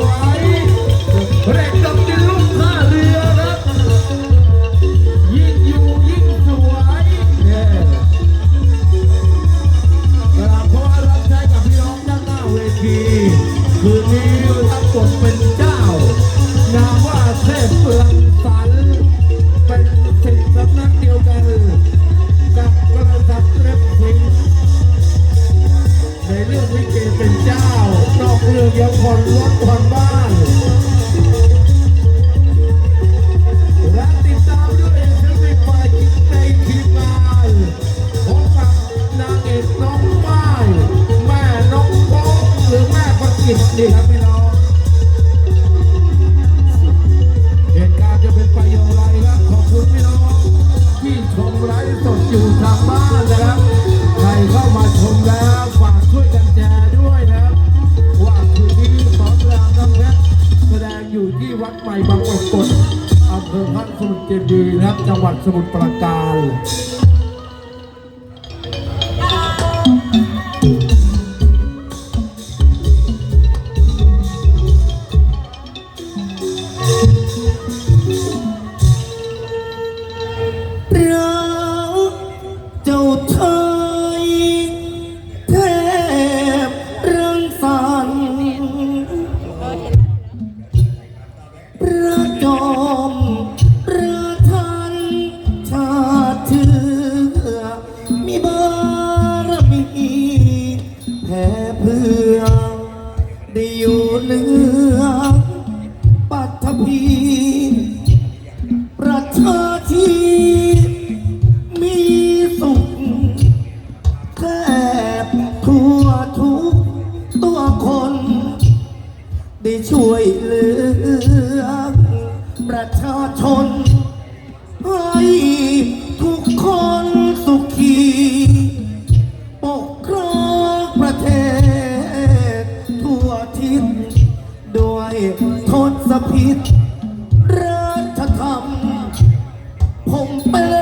วยเร่งดอกดินลู คนรักคน จดีนะครับจังหวัดสมุทรปราการ วยเหลือ ประชาชนให้ทุกคนสุขี ปกครองประเทศ ทั่วทิศด้วยทศพิษรัฐธรรม ผมเป็น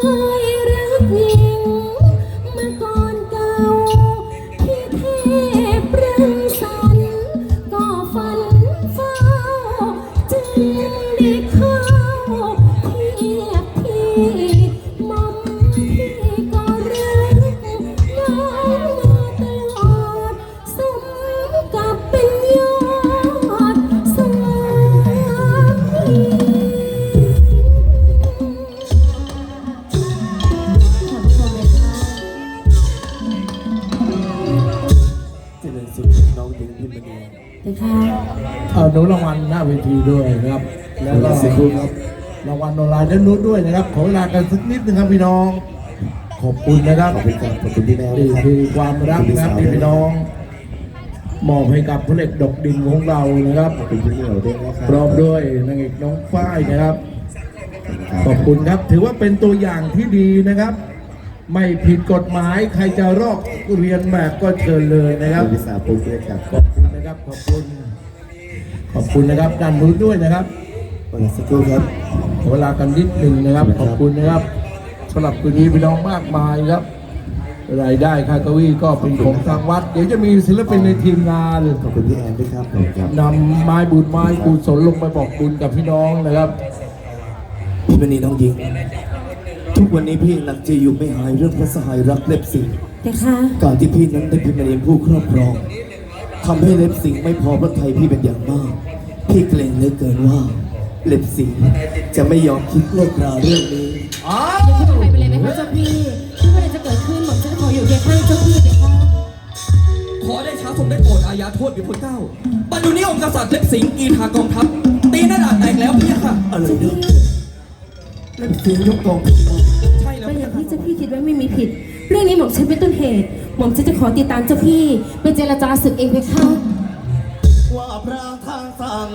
เสุขน้องหญิงพิมพ์มณีเลยค่ะเอาหนูรางวัลหน้าเวทีด้วยนะครับ แล้วก็สักครู่ครับรางวัลออนไลน์ด้านนู้นด้วยนะครับ ขอเวลากันสักนิดนึงครับพี่น้อง ขอบคุณนะครับขอบคุณครับขอบคุณพี่แมวนี่นะครับคือความรักนะครับที่พี่น้องมอบให้กับพระเอกดอกดินของเรานะครับขอบคุณพี่เหนียวด้วยนะครัพร้อมด้วยนางเอกน้องฝ้ายนะครับ ขอบคุณครับ ถือว่าเป็นตัวอย่างที่ดีนะครับ ไม่ผิดกฎหมายใครจะรอกเรียนแบบก็เชิญเลยนะคครัรับบพี่สาวปุ๊กด้วยครับขอบคุณนะครับขอบคุณขอบคุณนะครับด้านนู้นด้วยนะครับวันสักครู่ครับขอเวลากันนิดหนึ่งนะครับ ขอบคุณนะครับสำหรับคืนนี้พี่น้องมากมายครับรายได้ค่าเก้าอี้ก็เป็นของทางวัด เดี๋ยวจะมีศิลปินในทีมงานขอบคุณพี่แอนด้วยครับขอบคุณครับนำไม้บุญไม้กุศลลงไปบอกบุญกับพี่น้องนะครับพี่มณีน้องหญิง ทุกวันนี้พี่หนักใจอยู่ไม่หายเรื่องพระสหายรักเล็บสิงเลยค่ะการที่พี่นั้นได้เป็นมณีผู้ครอบครองทำให้เล็บสิงไม่พอพระไทยพี่เป็นอย่างมาก พี่เกรงเหลือเกินว่า เล็บสิงห์จะไม่ยอมคิดเลิกราเรื่องนี้อ้าอย่าเพิ่งวไปไปเลยไหมคะเจ้าพี่ไม่ว่าอะไรจะเกิดขึ้นหม่อมฉันขออยู่เคียงข้างเจ้าพี่เลยค่ะขอได้ช้าทรงได้โปรดอาญาโทษบิพลเก้า ปัจจุบันนี้องค์กษัตริย์เล็บสิงห์กีทากองทัพตีหน้าด่านแตกแล้วพี่ค่ะ อะไรเจ้าเนี่ยพี่เล็บสิงห์ยกกองทัพมาใช่แล้วเป็นอพี่ย่างค่ะที่เจ้าพี่คิดไว้ไม่มีผิด เรื่องนี้หม่อมฉันเป็นต้นเหตุ หม่อมฉันจะขอติดตามเจ้าพี่ไปเจรจาศึกเองเพคะ ว่าพระทางสั่ง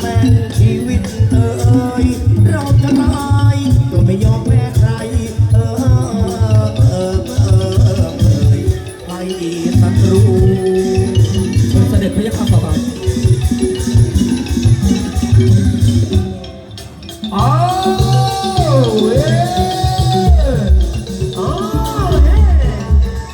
แม่นชีวิตเอ่ยเราเะตายก็ไม่ยอมแพ้ใคร เออเออเออเออเอ่ยไปศัตรู เสด็จพระยาค่ะ